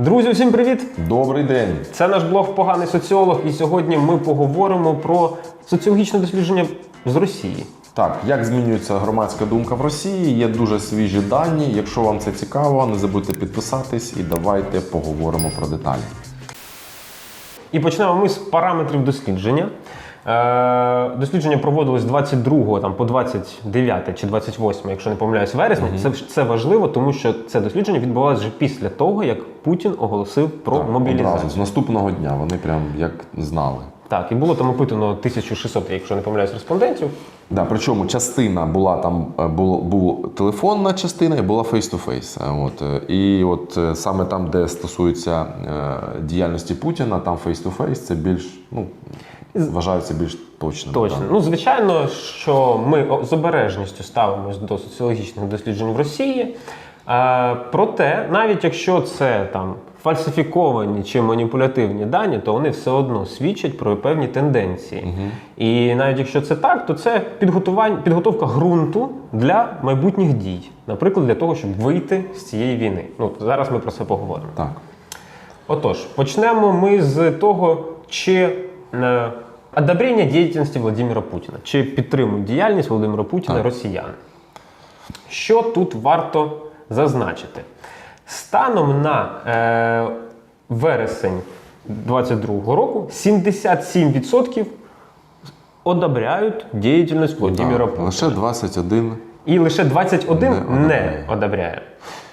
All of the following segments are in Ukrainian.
Друзі, всім привіт! Добрий день. Це наш блог Поганий соціолог, і сьогодні ми поговоримо про соціологічне дослідження з Росії. Так, як змінюється громадська думка в Росії? Є дуже свіжі дані. Якщо вам це цікаво, не забудьте підписатись і давайте поговоримо про деталі. І почнемо ми з параметрів дослідження. Е, дослідження проводилось 22 там, по 29 чи 28, якщо не помиляюсь, вересня. Це, це важливо, тому що це дослідження відбувалося вже після того, як Путін оголосив про Так, мобілізацію. Одразу з наступного дня вони прям як знали. Так, і було там опитано 1600, якщо не помиляюсь, респондентів. Да, причому частина була там е, було, була телефонна частина і була. Е, От е, і от саме там, де стосується е, діяльності Путіна, там face-to-face це більш ну вважаються більш точним. Точно. Ну, звичайно, що ми з обережністю ставимось до соціологічних досліджень в Росії. Е, проте, навіть якщо це там фальсифіковані чи маніпулятивні дані, то вони все одно свідчать про певні тенденції. І навіть якщо це так, то це підготовка ґрунту для майбутніх дій, наприклад, для того, щоб вийти з цієї війни. Ну, зараз ми про це поговоримо. Так. Отож, почнемо ми з того, чи е, одобрення діяльності Володимира Путіна, чи підтримують діяльність Володимира Путіна Так. росіяни. Що тут варто зазначити? Станом на е, вересень 2022 року 77% одобряють діяльність Володимира Так, Путіна. лише 21 І лише 21 Не не одобряє.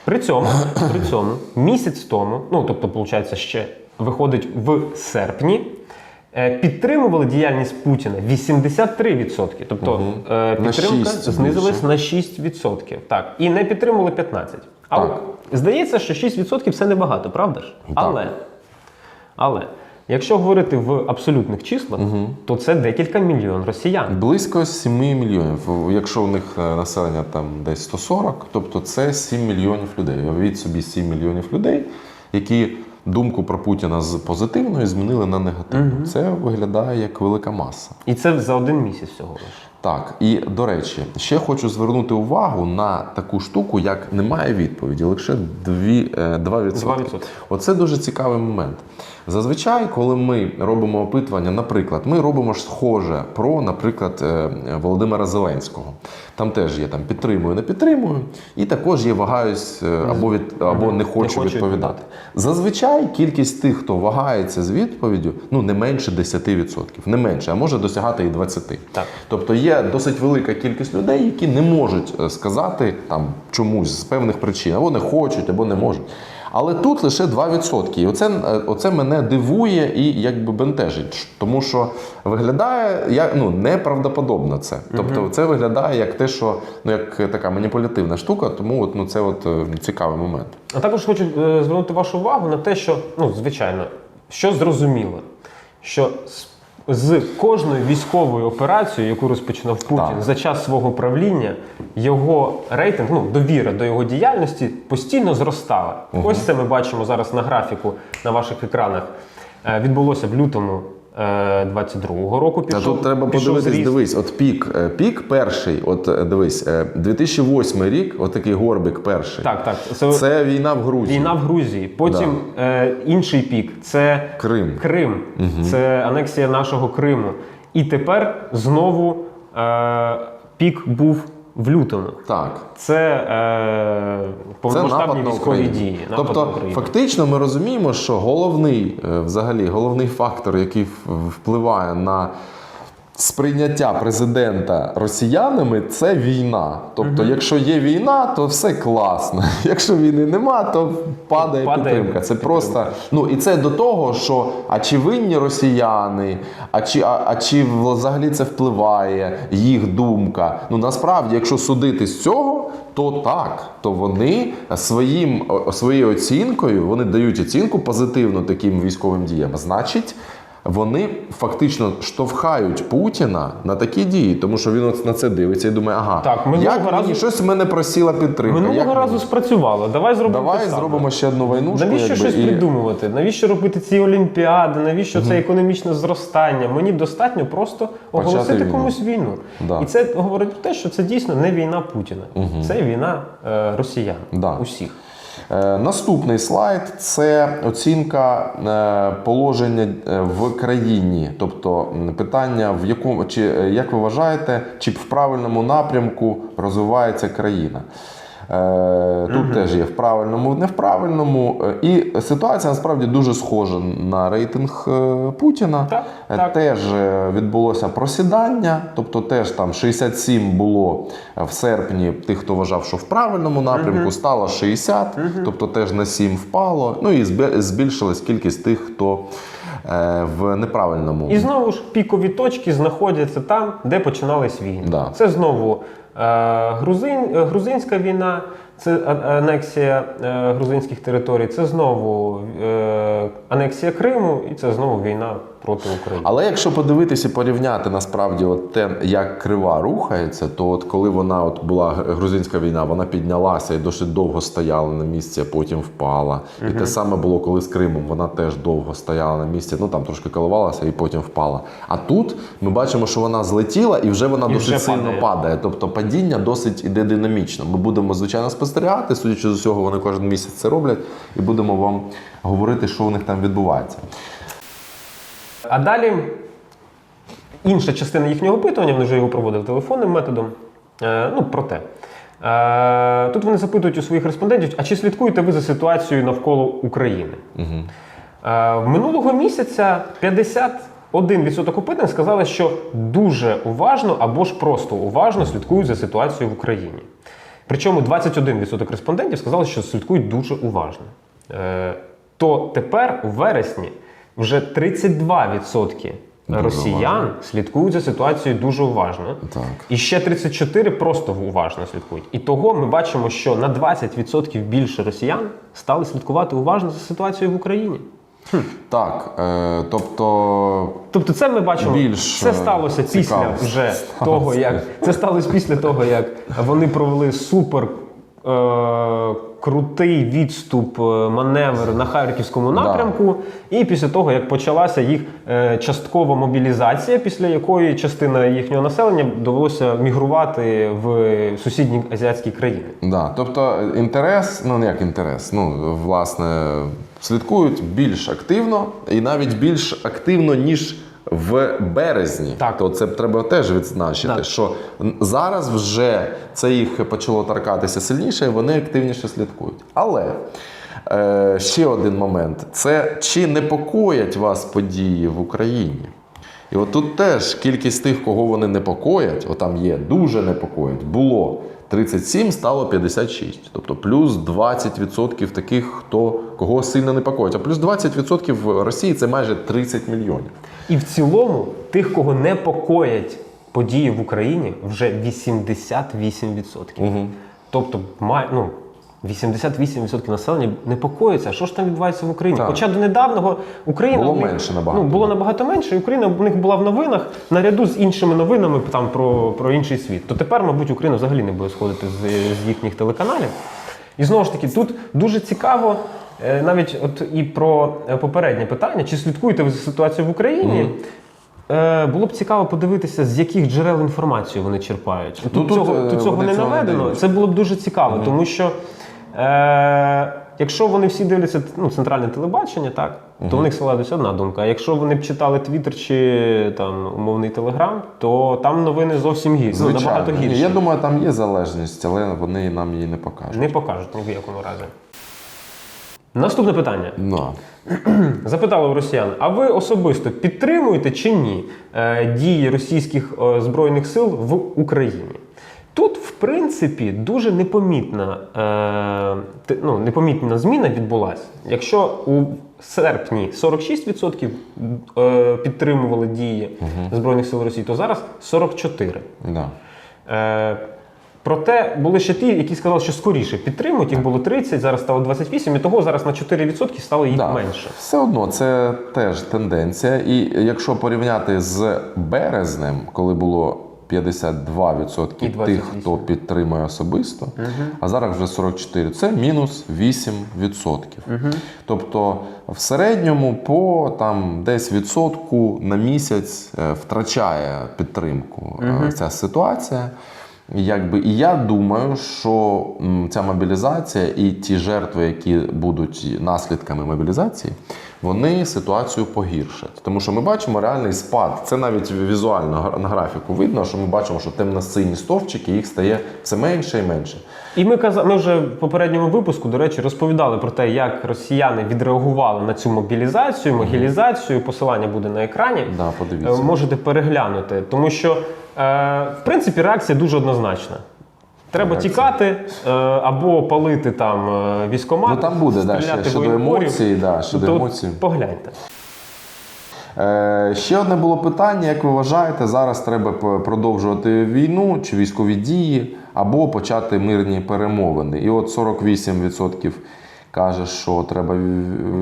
При цьому, при цьому місяць тому, ну тобто, виходить, ще виходить в серпні, підтримували діяльність Путіна 83%. Тобто е, На підтримка 6 знизилась більше. на 6%. Так. І не підтримували 15%. Але Так. здається, що 6% це небагато, правда ж? Але, але якщо говорити в абсолютних числах, то це декілька мільйон росіян. Близько 7 мільйонів. Якщо у них е, населення там десь 140, тобто це 7 мільйонів людей. Уявіть собі 7 мільйонів людей, які думку про Путіна з позитивної змінили на негативну. Це виглядає як велика маса. І це за один місяць всього лише. Так, і до речі, ще хочу звернути увагу на таку штуку, як немає відповіді, лише 2%. е, 2%. 2%. Оце дуже цікавий момент. Зазвичай, коли ми робимо опитування, наприклад, ми робимо ж схоже про, наприклад, е, Володимира Зеленського. Там теж є там підтримую, не підтримую, і також є вагаюсь е, або від або не хочу хочу відповідати. Зазвичай кількість тих, хто вагається з відповіддю, ну не менше 10%, не менше, а може досягати і 20%. Так. Тобто є досить велика кількість людей, які не можуть е, сказати там чомусь з певних причин, або не хочуть, або не можуть. Але тут лише 2%. І оце, е, оце мене дивує і якби бентежить, тому що виглядає як ну неправдоподобно це. Тобто, це виглядає як те, що ну як така маніпулятивна штука, тому от, ну це от е, цікавий момент. А також хочу е, звернути вашу увагу на те, що, ну, звичайно, що зрозуміло, що з, кожною військовою операцією, яку розпочинав Путін Так. за час свого правління, його рейтинг, ну, довіра до його діяльності постійно зростала. Ось це ми бачимо зараз на графіку на ваших екранах. Е, Відбулося в лютому 22-го року. Та Пішов, тут треба пішов подивитись, зріст. дивись, от пік, е, пік перший, от е, дивись, е, 2008 рік, от такий горбик перший. Так, так. Це, Це війна в Грузії. Війна в Грузії. Потім е, інший пік це Крим. Крим. Це анексія нашого Криму. І тепер знову е, пік був в лютому. Так. Це е, повномасштабні військові дії. напад Тобто, на фактично, ми розуміємо, що головний, е, взагалі, головний фактор, який впливає на сприйняття президента росіянами, це війна. Тобто, якщо є війна, то все класно. Якщо війни нема, то падає, Падає підтримка. Це підтримка. просто ну і це до того, що а чи винні росіяни, а чи, а, а чи взагалі це впливає їх думка? Ну насправді, якщо судити з цього, то так, то вони своїм своєю оцінкою вони дають оцінку позитивну таким військовим діям. Значить. Вони фактично штовхають Путіна на такі дії, тому що він от на це дивиться і думає, ага, Так, минулого як разу- мені щось в мене просіла підтримка. як Минулого разу мені? спрацювало. Давай зробимо. Давай те саме. зробимо ще одну войнушку. Навіщо якби, щось і- придумувати? Навіщо робити ці олімпіади? Навіщо це економічне зростання? Мені достатньо просто оголосити війну. комусь війну. Да. І це говорить про те, що це дійсно не війна Путіна, це війна е, росіян. Да. Усіх. Е, наступний слайд це оцінка е, положення е, в країні. Тобто питання, в якому чи як ви вважаєте, чи в правильному напрямку розвивається країна. Е, Тут теж є в правильному, не в правильному. Е, І ситуація насправді дуже схожа на рейтинг е, Путіна. Так, так. Теж відбулося просідання, тобто теж там 67 було в серпні тих, хто вважав, що в правильному напрямку, стало 60, тобто теж на 7 впало. Ну і збільшилась кількість тих, хто в неправильному. І знову ж пікові точки знаходяться там, де починались війни. Да. Це знову грузин, е, грузинська війна, це анексія е, грузинських територій, це знову е, анексія Криму, і це знову війна проти України. Але якщо подивитися і порівняти насправді от те, як крива рухається, то от коли вона от була грузинська війна, вона піднялася і досить довго стояла на місці, а потім впала. І те саме було коли з Кримом, вона теж довго стояла на місці, ну там трошки коливалася і потім впала. А тут ми бачимо, що вона злетіла і вже вона І досить вже сильно падає. падає. Тобто падіння досить іде динамічно. Ми будемо звичайно спостерігати, судячи з усього, вони кожен місяць це роблять, і будемо вам говорити, що у них там відбувається. А далі інша частина їхнього опитування, вони вже його проводили телефонним методом. Е, ну, про те. Е, тут вони запитують у своїх респондентів, а чи слідкуєте ви за ситуацією навколо України? В минулого місяця 51% опитаних сказали, що дуже уважно або ж просто уважно слідкують за ситуацією в Україні. Причому 21% респондентів сказали, що слідкують дуже уважно. Е, то тепер у вересні вже 32% Дуже росіян уважно. слідкують за ситуацією дуже уважно. Так. І ще 34 просто уважно слідкують. І того ми бачимо, що на 20% більше росіян стали слідкувати уважно за ситуацією в Україні. Так, е, тобто Тобто, це ми бачимо, Більш, це е, сталося після вже Сталося. того, як це сталося після того, як вони провели супер. Е, крутий відступ, е, маневр на харківському Да. напрямку, і після того, як почалася їх часткова мобілізація, після якої частина їхнього населення довелося мігрувати в сусідні азіатські країни. Да, тобто інтерес, ну не як інтерес, ну власне слідкують більш активно і навіть більш активно, ніж в березні. Так. То це треба теж відзначити, Так. що зараз вже це їх почало торкатися сильніше, і вони активніше слідкують. Але е, ще один момент: це чи непокоять вас події в Україні? І от тут теж кількість тих, кого вони непокоять, отам є дуже непокоять, було 37, стало 56. Тобто плюс 20% таких, хто кого сильно непокоїть. А плюс 20% в Росії це майже 30 мільйонів. І в цілому тих, кого непокоять події в Україні, вже 88%. Угу. Тобто, ну, 88% населення непокоїться, що ж там відбувається в Україні. Так. Хоча до недавнього Україна Було них- менше набагато. Ну, було набагато менше, і Україна в них була в новинах наряду з іншими новинами там про, про інший світ. То тепер, мабуть, Україна взагалі не буде сходити з, з їхніх телеканалів. І знову ж таки, тут дуже цікаво. е, Навіть от і про е, попереднє питання, чи слідкуєте ви за ситуацією в Україні? Е, Було б цікаво подивитися, з яких джерел інформацію вони черпають. Тут, тут, цього, тут цього не цього не наведено. Це було б дуже цікаво, тому що е, якщо вони всі дивляться ну, центральне телебачення, так, то в них складається одна думка. А якщо вони б читали Твіттер чи там умовний Телеграм, то там новини зовсім гірші, ну, набагато гірші. Я думаю, там є залежність, але вони нам її не покажуть. Не покажуть ні в якому разі. Наступне питання. Да. Запитали у росіян: а ви особисто підтримуєте чи ні е, дії російських е, збройних сил в Україні? Тут, в принципі, дуже непомітна, е, ну, непомітна зміна відбулася. Якщо у серпні 46% е, підтримували дії Збройних сил Росії, то зараз 44%. Да. Е, проте були ще ті, які сказали, що скоріше підтримують. Їх було 30, зараз стало 28, і того зараз на 4% стало їх Да. менше. Все одно це теж тенденція. І якщо порівняти з березнем, коли було 52% І тих, хто підтримує особисто, а зараз вже 44%, це мінус 8%. Тобто в середньому по там десь відсотку на місяць е, втрачає підтримку е, ця ситуація. Якби, і я думаю, що ця мобілізація і ті жертви, які будуть наслідками мобілізації, вони ситуацію погіршать. Тому що ми бачимо реальний спад. Це навіть візуально на графіку видно, що ми бачимо, що темно-сині стовпчики їх стає все менше і менше. І ми казали, ми вже в попередньому випуску, до речі, розповідали про те, як росіяни відреагували на цю мобілізацію, могілізацію. Посилання буде на екрані. Да, подивіться. Е, Можете переглянути, тому що е, в принципі реакція дуже однозначна. Треба тікати е, або палити там е, військомат. Ну, там буде, да, ще стріляти щодо воєнкорів. емоцій, да, щодо То емоцій. Погляньте. Е, ще одне було питання: як ви вважаєте, зараз треба п- продовжувати війну чи військові дії, або почати мирні перемовини? І от 48% каже, що треба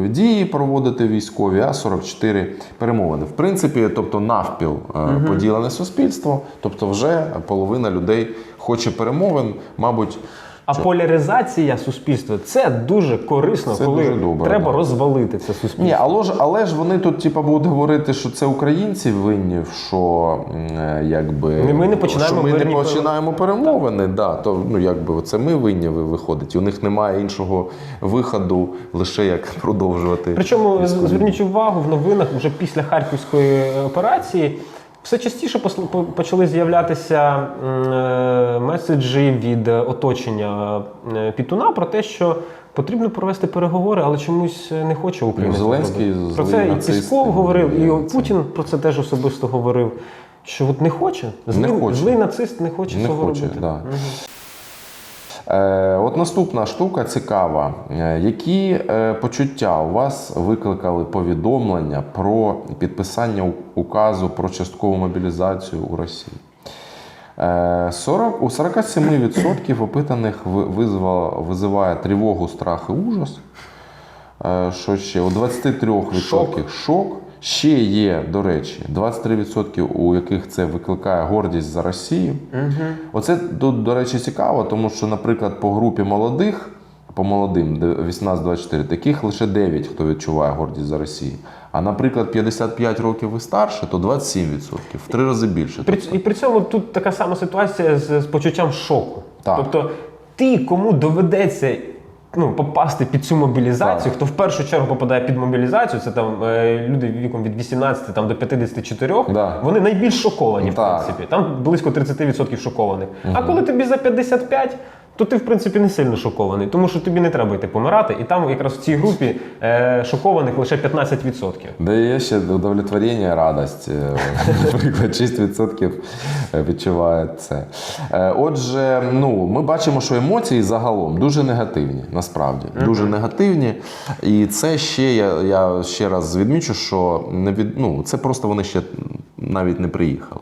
дії проводити військові, а 44% перемовини. В принципі, тобто навпіл е, поділене суспільство, тобто вже половина людей хоче перемовин, мабуть. А поляризація суспільства це дуже корисно, Це коли дуже добре, треба да. розвалити це суспільство. Ні, але ж, але ж вони тут типа будуть говорити, що це українці винні, що е, якби ми не починаємо що ми не починаємо перемовини. Да, то ну якби це ми винні ви- виходить. У них немає іншого виходу, лише як продовжувати. Причому зверніть увагу в новинах вже після харківської е, операції. Все частіше почали з'являтися е, меседжі від е, оточення е, Пітуна про те, що потрібно провести переговори, але чомусь не хоче Україна. Зеленський. Про це і Пісков говорив, і. Путін про це теж особисто говорив. Що от не хоче, злий, хоче. злий нацист не хоче Не цього хоче, робити. да. Е, от наступна штука цікава. Е, Які е, почуття у вас викликали повідомлення про підписання указу про часткову мобілізацію у Росії? Е, 40, у 47% опитаних ви- визвала- визиває тривогу, страх і ужас. Е, Що ще? У 23% Шок. шок. Ще є, до речі, 23%, у яких це викликає гордість за Росію. Оце тут, до речі, цікаво, тому що, наприклад, по групі молодих, по молодим, де 18-24, таких лише 9, хто відчуває гордість за Росію. А, наприклад, 55 років і старше, то 27%, в три рази більше. При, і при цьому тут така сама ситуація з, з почуттям шоку. Так. Тобто, ті, кому доведеться ну, попасти під цю мобілізацію, Так. хто в першу чергу попадає під мобілізацію, це там е, люди віком від 18 там, до 54, Да. вони найбільш шоковані, в принципі. Там близько 30% шокованих. А коли тобі за 55, то ти, в принципі, не сильно шокований, тому що тобі не треба йти помирати. І там якраз в цій групі е, шокованих лише 15%. Де є ще удовлетворення, радість. Е, Наприклад, 6% відчувають це. Е, Отже, ну, ми бачимо, що емоції загалом дуже негативні, насправді. Дуже негативні. І це ще я, я ще раз відмічу, що не від, ну, це просто вони ще навіть не приїхали.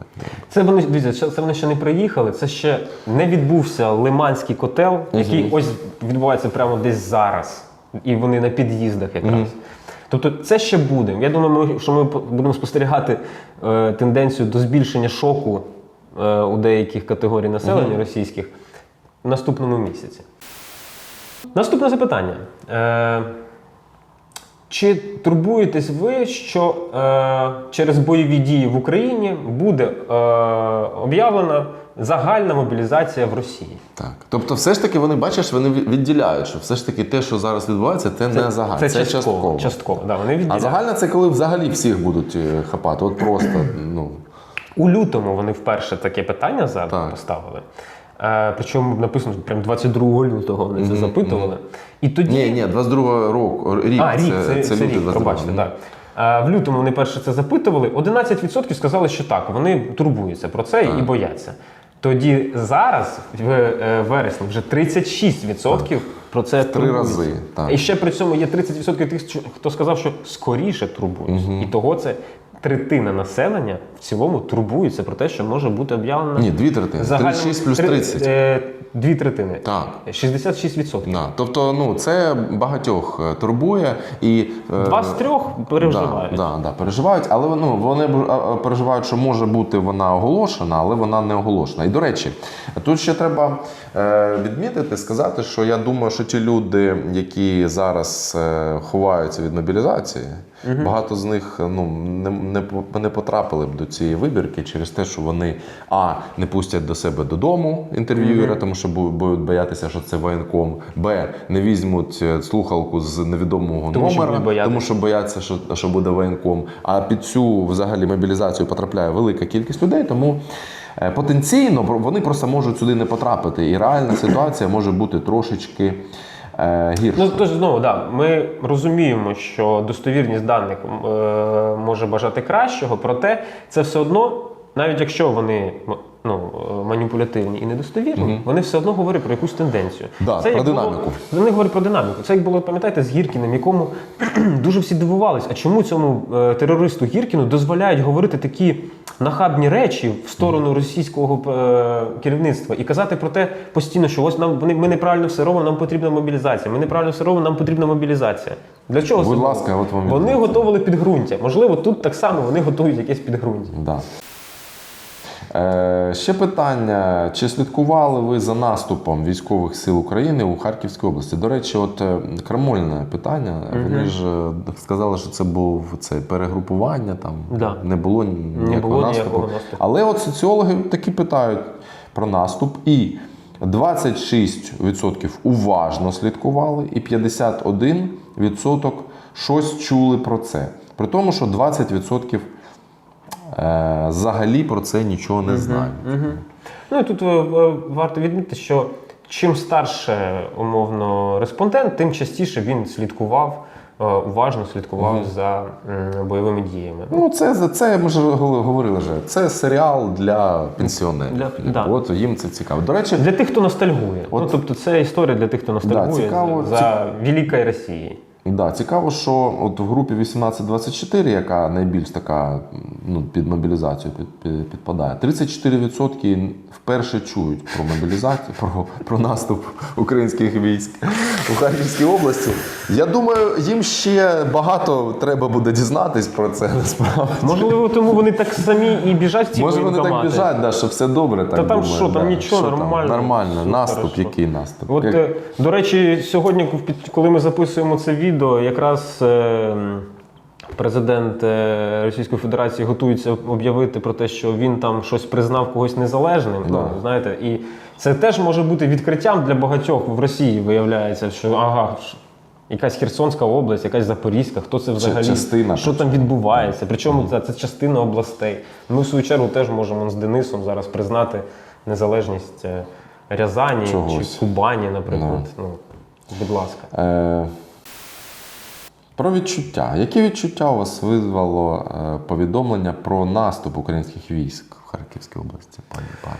Це вони дивіться, це- вони ще не приїхали. Це ще не відбувся лиманський котел, який ось відбувається прямо десь зараз. І вони на під'їздах якраз. Тобто це ще буде. Я думаю, ми, що ми будемо спостерігати е, тенденцію до збільшення шоку е, у деяких категорій населення російських в наступному місяці. Наступне запитання. Е, чи турбуєтесь ви, що е, через бойові дії в Україні буде е, об'явлена загальна мобілізація в Росії? Так. Тобто, все ж таки, вони бачиш, вони відділяють, що все ж таки те, що зараз відбувається, це, не загальне. Це, Це, частково. частково. частково да, вони А відділяють. загальне це коли взагалі всіх будуть е, хапати. От просто, ну. У лютому вони вперше таке питання за Так. поставили. Причому написано прям 22 лютого вони це запитували. І тоді Ні, ні, 22 року, рік. А, рік, це, це, лютий рік, пробачте, так. В лютому вони перше це запитували. 11% сказали, що так, вони турбуються про це і бояться. Тоді зараз, в е, вересні, вже 36% про це три турбуються. рази, так. І ще при цьому є 30% тих, хто сказав, що скоріше турбуються. І того це третина населення в цілому турбується про те, що може бути об'явлено Ні, дві третини. 36 плюс 30. е, Дві третини. Так. 66%. Да. Тобто, ну, це багатьох е, турбує і. е, Два з трьох переживають. Да, да, да, переживають, але ну, вони переживають, що може бути вона оголошена, але вона не оголошена. І до речі, тут ще треба відмітити, сказати, що я думаю, що ті люди, які зараз ховаються від мобілізації, багато з них ну, не, не, по- не потрапили б до цієї вибірки через те, що вони а не пустять до себе додому інтерв'юера, тому що бу- будуть боятися, що це воєнком. Б не візьмуть е, слухалку з невідомого Тому номера, боятися. тому що бояться, що, що буде воєнком. А під цю взагалі мобілізацію потрапляє велика кількість людей, тому. е, Потенційно вони просто можуть сюди не потрапити, і реальна ситуація може бути трошечки е, гірше. Ну тож знову да, ми розуміємо, що достовірність даних е, може бажати кращого, проте це все одно, навіть якщо вони ну, е, маніпулятивні і недостовірні, вони все одно говорять про якусь тенденцію. Да, це про як було- динаміку. Вони говорять про динаміку. Це як було, пам'ятаєте, з Гіркіним, якому дуже всі дивувались, а чому цьому е, терористу Гіркіну дозволяють говорити такі нахабні речі в сторону російського е, керівництва і казати про те постійно, що ось нам вони ми неправильно все робимо, нам потрібна мобілізація. Ми неправильно все робимо, нам потрібна мобілізація. Для чого Будь це ласка, от вам вони відповідь. готували підґрунтя. Можливо, тут так само вони готують якесь підґрунтя. Да. Е, ще питання: чи слідкували ви за наступом військових сил України у Харківській області? До речі, от е, крамольне питання. Вони ж е, сказали, що це був це перегрупування, там Да. не було ніякого було наступу. ніякого наступу. Але от соціологи таки питають про наступ, і 26% уважно слідкували, і 51% щось чули про це. При тому, що 20% е, взагалі про це нічого не знають. Ну і тут е, е, варто відмітити, що чим старше умовно респондент, тим частіше він слідкував, е, уважно слідкував за бойовими діями. Ну, це це ми ж говорили вже. Це серіал для пенсіонерів. Для- да. От їм це цікаво. До речі, Для тих, хто ностальгує. От- ну, тобто це історія для тих, хто ностальгує цікаво, за, за Великою Росією. Да, цікаво, що от в групі 18-24, яка найбільш така ну, під мобілізацію під, під, підпадає, 34% вперше чують про мобілізацію, про, про наступ українських військ у Харківській області. Я думаю, їм ще багато треба буде дізнатись про це насправді. Можливо, тому вони так самі і біжать в ці Може вони так біжать, да, що все добре. Так Та там думаю, що, там да. нічого, Що там? нормально. Нормально. Все наступ, хорошо. який наступ? От, Як- е, до речі, сьогодні, коли ми записуємо це відео, якраз е, президент е, Російської Федерації готується об'явити про те, що він там щось признав когось незалежним. Да. Ну, знаєте, і це теж може бути відкриттям для багатьох в Росії. Виявляється, що ага. Якась Херсонська область, якась Запорізька, хто це взагалі частина, що там відбувається? Причому це, це частина областей. Ми в свою чергу теж можемо з Денисом зараз признати незалежність е, Рязані Чогось. чи Кубані, наприклад. Ну, будь ласка. Е, про відчуття. Які відчуття у вас визвало е, повідомлення про наступ українських військ в Харківській області, пані пане?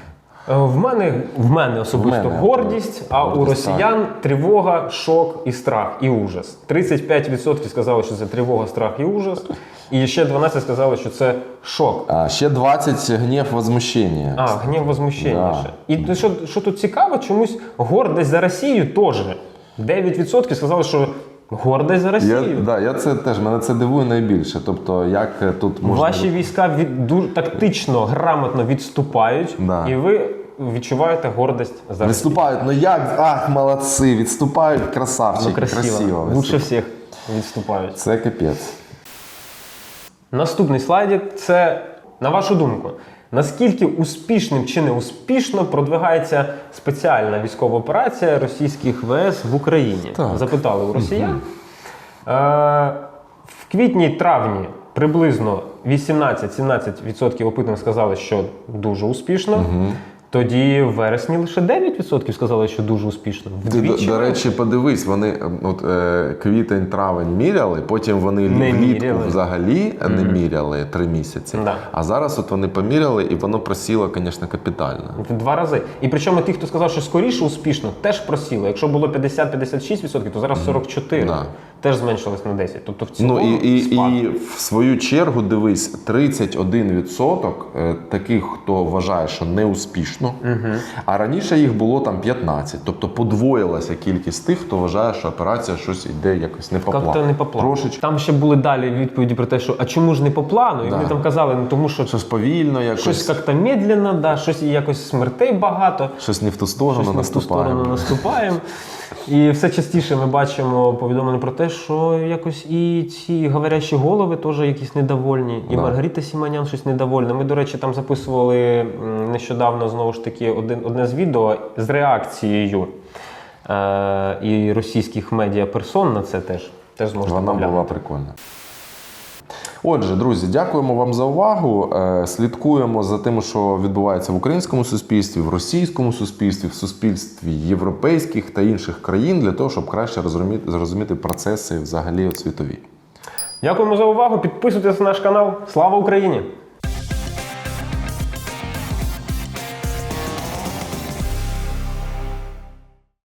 Е, В мене, в мене особисто В мене, гордість, а у росіян тривога, шок і страх, і ужас. 35% сказали, що це тривога, страх і ужас. І ще 12 сказали, що це шок. А, ще 20 гнів возмущення. А, гнів возмущення Да. ще. І що, що тут цікаво, чомусь гордість за Росію теж. 9% сказали, що гордість за Я, Росію. да, я це теж мене це дивує найбільше. Тобто, як е, тут можна Ваші війська від, дуже тактично, грамотно відступають, Да. і ви відчуваєте гордість за Росію. відступають. Ну як ах, молодці, відступають красавчики, Ну, красиво. красиво. Лучше всіх відступають. Це капець. Наступний слайдик це, на вашу думку, наскільки успішним чи неуспішно продвигається спеціальна військова операція російських ВС в Україні? Так. Запитали у росіян. Е, в квітні-травні приблизно 18-17% опитаних сказали, що дуже успішно. Тоді в вересні лише 9% сказали, що дуже успішно. Ти, до, до речі, подивись, вони е, от, е, квітень, травень міряли, потім вони Не влітку міряли. взагалі не міряли три місяці. Да. А зараз от вони поміряли, і воно просіло, звісно, капітально. В два рази. І причому ті, хто сказав, що скоріше успішно, теж просіли. Якщо було 50-56%, то зараз 44%. Да. Теж зменшилось на 10%. Тобто в цілому Ну і, і, спад. і в свою чергу дивись, 31% е, таких, хто вважає, що не успішно, а раніше їх було там 15. Тобто подвоїлася кількість тих, хто вважає, що операція щось йде якось не по плану. не по плану. Трошечки Там ще були далі відповіді про те, що а чому ж не по плану? І Да. вони там казали, ну тому що щось повільно, якось щось як-то медленно, да, щось якось смертей багато. щось не в ту сторону Щось не в ту наступає. сторону наступаємо. І все частіше ми бачимо повідомлення про те, що якось і ці говорящі голови теж якісь недовольні, і Да. Маргарита Сіманян щось недовольна. Ми, до речі, там записували м, нещодавно знову ж таки один, одне з відео з реакцією е, і російських медіаперсон на це теж. Теж можна Вона була прикольна. Отже, друзі, дякуємо вам за увагу. Е, Слідкуємо за тим, що відбувається в українському суспільстві, в російському суспільстві, в суспільстві європейських та інших країн для того, щоб краще розуміти, зрозуміти процеси взагалі світові. Дякуємо за увагу. Підписуйтесь на наш канал. Слава Україні!